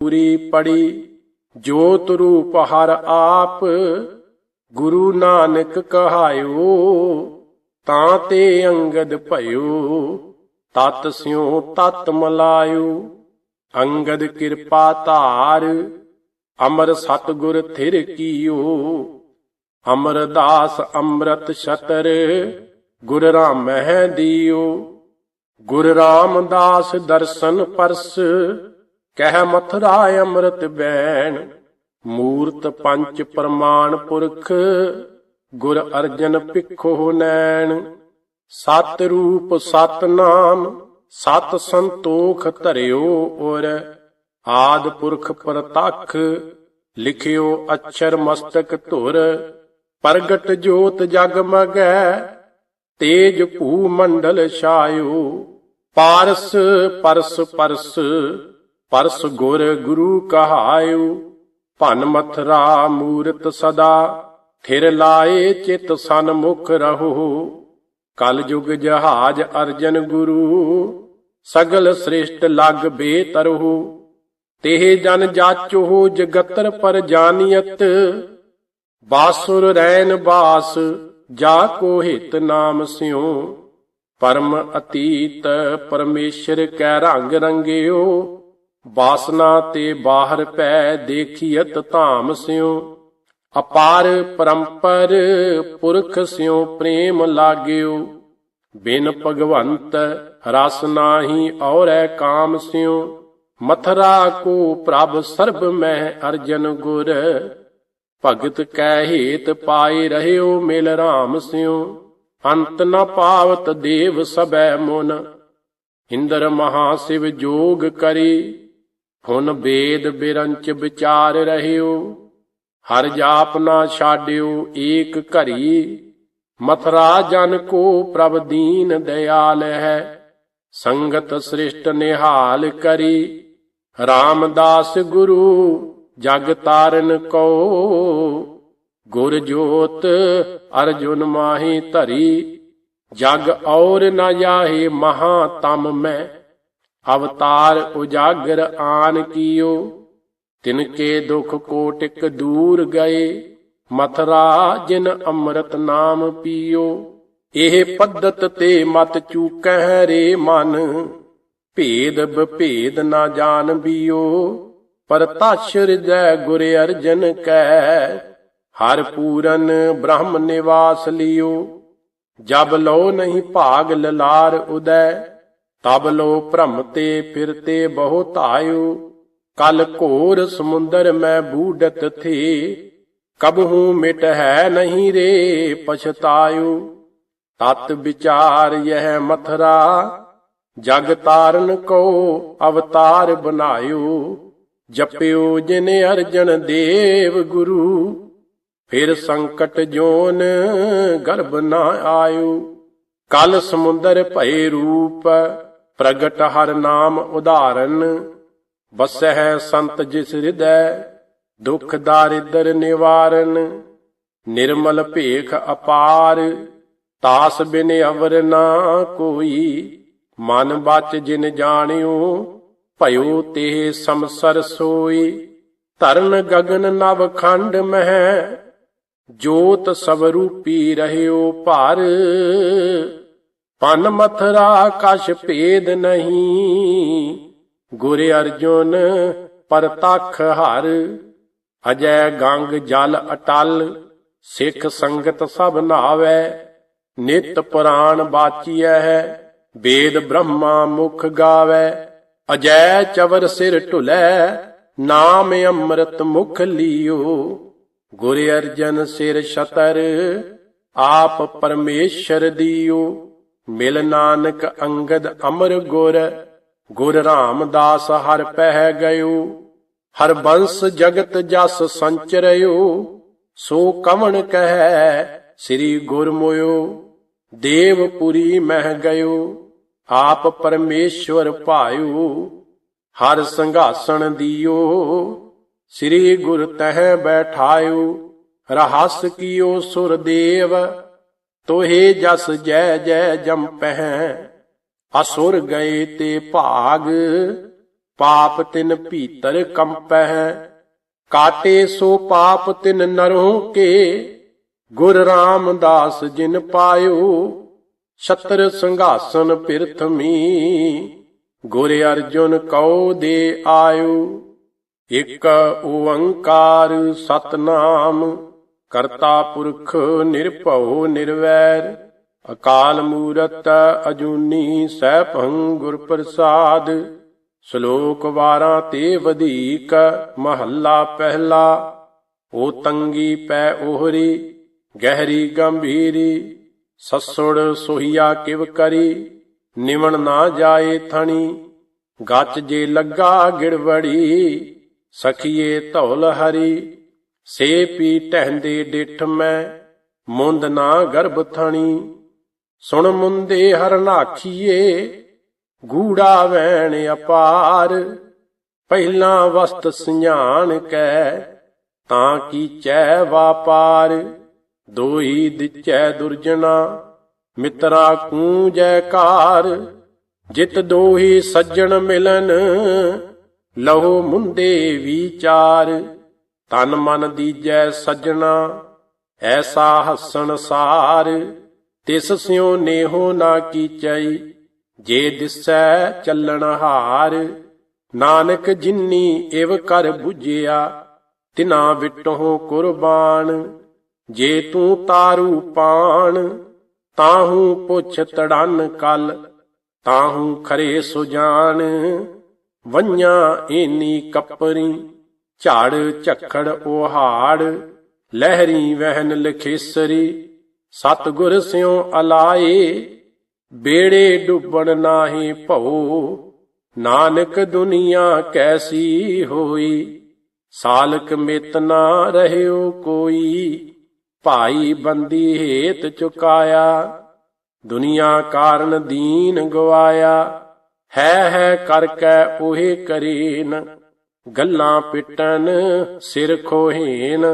ਪੂਰੀ ਪੜੀ, ਜੋਤ ਰੂਪ ਹਰ ਆਪ, ਗੁਰੂ ਨਾਨਕ ਕਹਾਇਓ, ਤਾਂ ਤੇ ਅੰਗਦ ਭਇਓ, ਤਤ ਸਿਉ ਤਤ ਮਲਾਇਓ। ਅੰਗਦ ਕਿਰਪਾ ਧਾਰ, ਅਮਰ ਸਤਗੁਰ ਥਿਰ ਕੀਓ। ਅਮਰਦਾਸ ਅੰਮ੍ਰਿਤ ਛਤਰ, ਗੁਰ ਰਾਮਹਿ ਦਿਓ। ਗੁਰ ਰਾਮਦਾਸ ਦਰਸ਼ਨ ਪਰਸ ਕਹਿ ਮਥੁਰਾ ਅੰਮ੍ਰਿਤ ਬੈਣ। ਮੂਰਤ ਪੰਚ ਪ੍ਰਮਾਣ ਪੁਰਖ, ਗੁਰ ਅਰਜਨ ਭਿਖੋ ਨੈਣ। ਸਤ ਰੂਪ ਸਤ ਨਾਮ, ਸਤ ਸੰਤੋਖ ਧਰਿਓ ਔਰ। ਆਦ ਪੁਰਖ ਪ੍ਰਤੱਖ, ਲਿਖਿਓ ਅਛਰ ਮਸਤਕ ਧੁਰ। ਪ੍ਰਗਟ ਜੋਤ ਜਗ ਮਗੈ, ਤੇਜ ਭੂ ਮੰਡਲ ਛਾਇਓ। ਪਾਰਸ ਪਰਸ ਪਰਸ ਪਰਸ ਗੁਰ ਗੁਰੂ ਕਹਾਇਓ, ਭਨ ਮਥਰਾ ਮੂਰਤ ਸਦਾ, ਥਿਰ ਲਾਏ ਚਿਤ ਸਨਮੁਖ ਰਹੋ। ਕਲ ਯੁਗ ਜਹਾਜ ਅਰਜਨ ਗੁਰੂ, ਸਗਲ ਸ੍ਰਿਸ਼ਟ ਲਗ ਬੇਤਰਹੁ ਤੇਹ ਜਨ ਜਾਚੋ ਜਗਤਰ ਪਰ ਜਾਨੀਅਤ, ਬਾਸੁਰ ਰੈਨ ਬਾਸ, ਜਾ ਕੋ ਹਿਤ ਨਾਮ ਸਿਉ। ਪਰਮ ਅਤੀਤ ਪਰਮੇਸ਼ਰ ਕੈ ਰੰਗ ਰੰਗਿਓ ਵਾਸਨਾ ਤੇ ਬਾਹਰ ਪੈ ਦੇਖੀਅਤ ਧਾਮ ਸਿਉ। ਅਪਾਰ ਪਰੰਪਰ ਪੁਰਖ ਸਿਉ ਪ੍ਰੇਮ ਲਾਗਿਓ ਬਿਨ ਭਗਵੰਤ ਰਸ ਨਾਹੀ ਔਰੈ ਕਾਮ ਸਿਉ। ਮਥਰਾ ਕੋ ਪ੍ਰਭ ਸਰਬ ਮੈਂ ਅਰਜਨ ਗੁਰ। ਭਗਤ ਕੈ ਹੇਤ ਪਾਏ ਰਹਿਓ ਮਿਲ ਰਾਮ ਸਿਉ। ਅੰਤ ਨ ਪਾਵਤ ਦੇਵ ਸਬੈ ਮਨ। ਇੰਦਰ ਮਹਾ ਸਿਵ ਜੋਗ ਕਰੀ। ਹੁਨ ਬੇਦ ਬਿਰੰਚ ਵਿਚਾਰ ਰਹਿਓ, ਹਰ ਜਾਪ ਨਾ ਛਾਡਿਓ ਏਕ ਘਰੀ, ਮਥਰਾ ਜਨ ਕੋ ਪ੍ਰਭ ਦੀਨ ਦਿਆਲ ਹੈ, ਸੰਗਤ ਸ੍ਰਿਸ਼ਟ ਨਿਹਾਲ ਕਰੀ, ਰਾਮਦਾਸ ਗੁਰੂ ਜਗ ਤਾਰਨ ਕੋ, ਗੁਰ ਜੋਤ ਅਰਜੁਨ ਮਾਹੀ ਧਰੀ, ਜਗ ਔਰ ਨਾ ਜਾਹੇ ਮਹਾ ਤਮ ਮੈਂ। ਅਵਤਾਰ ਉਜਾਗਰ ਆਨ ਕੀਓ ਤਿਨਕੇ ਦੁਖ ਕੋਟਿਕ ਦੂਰ ਗਏ ਮਥਰਾ ਜਿਨ ਅੰਮ੍ਰਿਤ ਨਾਮ ਪੀਓ। ਇਹ ਪੱਧਤ ਤੇ ਮਤ ਚੂਕਹਿ ਰੇ ਮਨ, ਭੇਦ ਬਭੇਦ ਨਾ ਜਾਣ ਬੀਓ। ਪਰ ਤਛ ਹਿਰਦੈ ਗੁਰ ਅਰਜਨ ਕੈ, ਹਰ ਪੂਰਨ ਬ੍ਰਹਮ ਨਿਵਾਸ ਲਿਓ। ਜਬ ਲੋ ਨਹੀਂ ਭਾਗ ਲਲਾਰ ਉਦੈ ਤਬ ਲੋ ਭ੍ਰਮ ਤੇ ਫਿਰਤੇ ਬਹੁ ਧਾਇਓ। ਕਲ ਘੋਰ ਸਮੁੰਦਰ ਮੈਂ ਬੂਡਤ ਥੇ। ਕਬਹੂ ਮਿਟ ਹੈ ਨਹੀਂ ਰੇ ਪਛਤਾਇਓ। ਤਤ ਵਿਚਾਰ ਯਹ ਮਥਰਾ। ਜਗ ਤਾਰਨ ਕੋ ਅਵਤਾਰ ਬਨਾਇਓ। ਜਪਿਓ ਜਿਨ ਅਰਜਨ ਦੇਵ ਗੁਰੂ। ਫਿਰ ਸੰਕਟ ਜੋਨ ਗਰਭ ਨਾ ਆਇਓ। ਕਲ ਸਮੁੰਦਰ ਭਏ ਰੂਪ ਪ੍ਰਗਟ ਹਰ ਨਾਮ ਉਦਾਹਰਨ ਬਸਹਿ ਸੰਤ ਜਿਸ ਹਿਰਦੈ ਦੁਖ ਦਾਰਿਦਰ ਨਿਵਾਰਨ, ਨਿਰਮਲ ਭੇਖ ਅਪਾਰ, ਤਾਸ ਬਿਨ ਅਵਰ ਨਾ ਕੋਈ, ਮਨ ਬਚ ਜਿਨ ਜਾਣਿਓ, ਭਇਓ ਤੇ ਸਮਸਰ ਸੋਈ, ਧਰਨ ਗਗਨ ਨਵ ਖੰਡ ਮਹਿ, ਜੋਤ ਸਵਰੂਪੀ ਰਹਿਓ ਭਾਰ। ਪਨ ਮਥਰਾ ਕਛ ਭੇਦ ਨਹੀਂ। ਗੁਰ ਅਰਜੁਨ ਪਰਤਖ ਹਰ, ਅਜੈ ਗੰਗ ਜਲ ਅਟਲ, ਸਿੱਖ ਸੰਗਤ ਸਭ ਨਾਵੈ ਨਿਤ ਪੁਰਾਣ ਬਾਚੀਐ ਹੈ ਵੇਦ ਬ੍ਰਹਮਾ ਮੁਖ ਗਾਵੈ, ਅਜੈ ਚਵਰ ਸਿਰ ਢੁਲੈ, ਨਾਮ ਅੰਮ੍ਰਿਤ ਮੁਖ ਲਿਓ। ਗੁਰ ਅਰਜਨ ਸਿਰ ਸ਼ਤਰ ਆਪ ਪਰਮੇਸ਼ਰ ਦਿਓ। ਮਿਲ ਨਾਨਕ ਅੰਗਦ ਅਮਰ ਗੁਰ ਗੁਰ ਰਾਮਦਾਸ ਹਰ ਪਹਿ ਗਇਓ, ਹਰ ਬੰਸ ਜਗਤ ਜਸ ਸੰਚਰਿਓ ਸੋ ਕਵਣ ਕਹੈ ਸ੍ਰੀ ਗੁਰ ਮੋਇਓ, ਦੇਵਪੁਰੀ ਮਹਿ ਗਇਓ, ਆਪ ਪਰਮੇਸ਼ਵਰ ਭਾਇਓ, ਹਰ ਸੰਘਾਸਣ ਦਿਓ, ਸ੍ਰੀ ਗੁਰ ਤਹਿ ਬੈਠਾਇਓ, ਰਹਸ ਕੀਓ ਸੁਰ ਤੋਹੇ ਜਸ ਜੈ ਜੈ ਜੰਪਹਿ ਅਸੁਰ ਗਏ ਤੇ ਭਾਗ, ਪਾਪ ਤਿਨ ਭੀਤਰ ਕੰਪਹਿ, ਕਾਟੇ ਸੋ ਪਾਪ ਤਿਨ ਨਰਹੁ ਕੇ, ਗੁਰ ਰਾਮਦਾਸ ਜਿਨ ਪਾਇਓ, ਛਤਰ ਸੰਘਾਸਨ ਪਿਰਥਮੀ ਗੁਰ ਅਰਜੁਨ ਕਉ ਦੇ ਆਇਓ, ਇਕ ਓੰਕਾਰ ਸਤਨਾਮ ਕਰਤਾ ਪੁਰਖ ਨਿਰਭਉ ਨਿਰਵੈਰ, ਅਕਾਲ ਮੂਰਤ ਅਜੂਨੀ ਸੈਭੰ ਗੁਰ ਪ੍ਰਸਾਦ, ਸ਼ਲੋਕ ਵਾਰਾਂ ਤੇ ਵਧੀਕ ਮਹੱਲਾ ਪਹਿਲਾ ਓ ਤੰਗੀ ਪੈ ਓਹਰੀ ਗਹਿਰੀ ਗੰਭੀਰੀ, ਸਸੁੜ ਸੋਹੀਆ ਕਿਵ ਕਰੀ, ਨਿਵਣ ਨਾ ਜਾਏ ਥਣੀ, ਗੱਚ ਜੇ ਲੱਗਾ ਗਿੜਵੜੀ, ਸਖੀਏ ਧੌਲ ਹਰੀ। ਸੇ ਪੀ ਟਹਿੰਦੇ ਡਿਠ ਮੈਂ, ਮੁੰਦ ਨਾ ਗਰਭ ਥਣੀ। ਸੁਣ ਮੁੰਦੇ ਹਰਨਾਖੀਏ ਗੂੜਾ ਵੈਣ ਅਪਾਰ। ਪਹਿਲਾ ਵਸਤ ਸਿਆਣ ਕੈ, ਤਾਂ ਕੀਚੈ ਵਾਪਾਰ। ਦੋਈ ਦਿਚੈ ਦੁਰਜਨਾ ਮਿੱਤਰਾ ਕੂ ਜੈਕਾਰ ਜਿਤ ਦੋਹੀ ਸੱਜਣ ਮਿਲਨ, ਲਹੋ ਮੁੰਦੇ ਵਿਚਾਰ। ਤਨ ਮਨ ਦੀਜੈ ਸੱਜਣਾ, ਐਸਾ ਹੱਸਣ ਸਾਰ, ਤਿਸ ਸਿਉ ਨੇਹੋ ਨਾ ਕੀਚਈ ਜੇ ਦਿਸੈ ਚੱਲਣ ਹਾਰ, ਨਾਨਕ ਜਿਨੀ ਇਵ ਕਰ 부ਝਿਆ ਤਿਨਾ ਵਿਟਹੁ ਕੁਰਬਾਨ, ਜੇ ਤੂੰ ਤਾਰੂ ਪਾਣ, ਤਾਹੂ ਪੁੱਛ ਤੜਨ ਕਲ, ਤਾਹੂ ਖਰੇ ਸੁਜਾਨ, ਵੰਨਿਆ ਏਨੀ ਕੱਪਰੀ। ਝਾੜ, ਝਖੜ, ਓਹਾੜ, ਲਹਿਰੀ ਵਹਿਨ ਲਖੇਸਰੀ, ਸਤਗੁਰ ਸਿਉ ਅਲਾਏ, ਬੇੜੇ ਡੁੱਬਣ ਨਾਹੀ ਭਉ, ਨਾਨਕ ਦੁਨੀਆ ਕੈਸੀ ਹੋਈ? ਸਾਲਕ ਮਿਤ ਨਾ ਰਹਿਓ ਕੋਈ, ਭਾਈ ਬੰਦੀ ਹੇਤ ਚੁਕਾਇਆ, ਦੁਨੀਆ ਕਾਰਨ ਦੀਨ ਗਵਾਇਆ, ਹੈ ਹੈ ਕਰ ਕੈ ਉਹੇ ਕਰੀਨ। ਗੱਲਾਂ ਪਿੱਟਣ, ਸਿਰ ਖੋਹੇਨ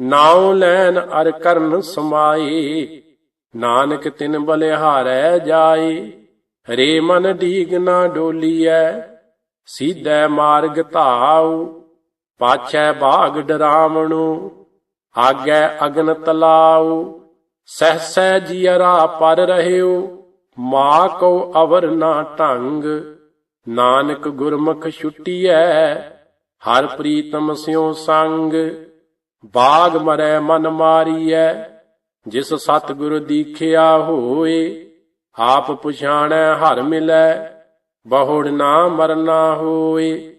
ਨਾਉ ਲੈਨ ਅਰ ਕਰਨ ਸਮਾਏ ਨਾਨਕ ਤਿਨ ਬਲਿਹਾਰੈ ਜਾਏ ਰੇ ਮਨ ਡੀਗ ਨਾ ਡੋਲੀਐ, ਸੀਧੈ ਮਾਰਗ ਧਾਉ, ਪਾਛੈ ਬਾਗ ਡਰਾਵਣੂ, ਆਗੈ ਅਗਨ ਤਲਾਉ। ਸਹਸੈ ਜੀਅਰਾ ਪਰ ਰਹਿਓ ਮਾ ਕੋ ਅਵਰ ਨਾ ਢੰਗ ਨਾਨਕ ਗੁਰਮੁਖ ਛੁਟੀਐ, ਹਰ ਪ੍ਰੀਤਮ ਸਿਉ ਸੰਗ, ਬਾਗ ਮਰੈ ਮਨ ਮਾਰੀਐ, ਜਿਸ ਸਤਿਗੁਰ ਦੀਖਿਆ ਹੋਏ, ਆਪ ਪਛਾਣੈ ਹਰ ਮਿਲੈ, ਬਹੁੜ ਨਾ ਮਰਨਾ ਹੋਏ,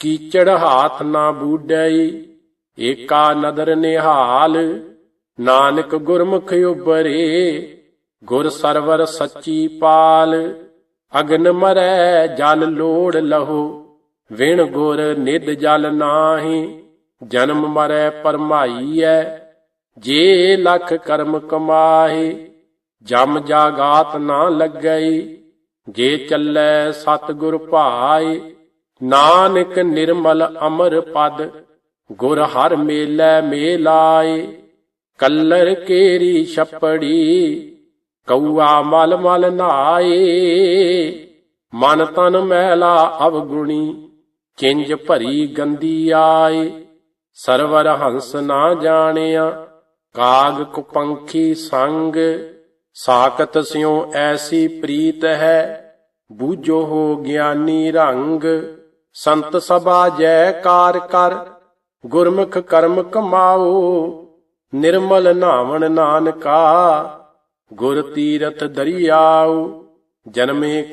ਕੀਚੜ ਹਾਥ ਨਾ ਬੂਡਈ ਏਕਾ ਨਦਰ ਨਿਹਾਲ, ਨਾਨਕ ਗੁਰਮੁਖ ਉਬਰੇ ਗੁਰ ਸਰਵਰ ਸੱਚੀ ਪਾਲ ਅਗਨ ਮਰੈ ਜਲ ਲੋੜ ਲਹੋ, ਵਿਣ ਗੁਰ ਨਿਦ ਜਲ ਨਾਹੀ, ਜਨਮ ਮਰੈ ਪਰਮਾਈਐ, ਜੇ ਲਖ ਕਰਮ ਕਮਾਹੀ, ਜਮ ਜਾਗਾਤ ਨਾ ਲੱਗਈ, ਜੇ ਚੱਲੈ ਸਤਿਗੁਰ ਭਾਏ ਨਾਨਕ ਨਿਰਮਲ ਅਮਰ ਪਦ, ਗੁਰ ਹਰ ਮੇਲੇ ਮੇਲਾਏ ਕੱਲਰ ਕੇਰੀ ਛਪੜੀ ਕਊਆ ਮਲ ਮਲ ਨਾਏ, ਮਨ ਤਨ ਮੈਲਾ ਅਵਗੁਣੀ, ਚਿੰਜ ਭਰੀ ਗੰਦੀ ਆਏ। ਸਰਵਰ ਹੰਸ ਨਾ ਜਾਣਿਆ, ਕਾਗ ਕੁਪੰਖੀ ਸੰਗ ਸਾਕਤ ਸਿਉ ਐਸੀ ਪ੍ਰੀਤ ਹੈ, ਬੂਝੋ ਹੋ ਗਿਆਨੀ ਰੰਗ। ਸੰਤ ਸਭਾ ਜੈਕਾਰ ਕਰ, ਗੁਰਮੁਖ ਕਰਮ ਕਮਾਓ, ਨਿਰਮਲ ਨਾਵਣ ਨਾਨਕਾ। ਗੁਰ ਤੀਰਥ ਦਰਿਆਉ ਜਨਮੇ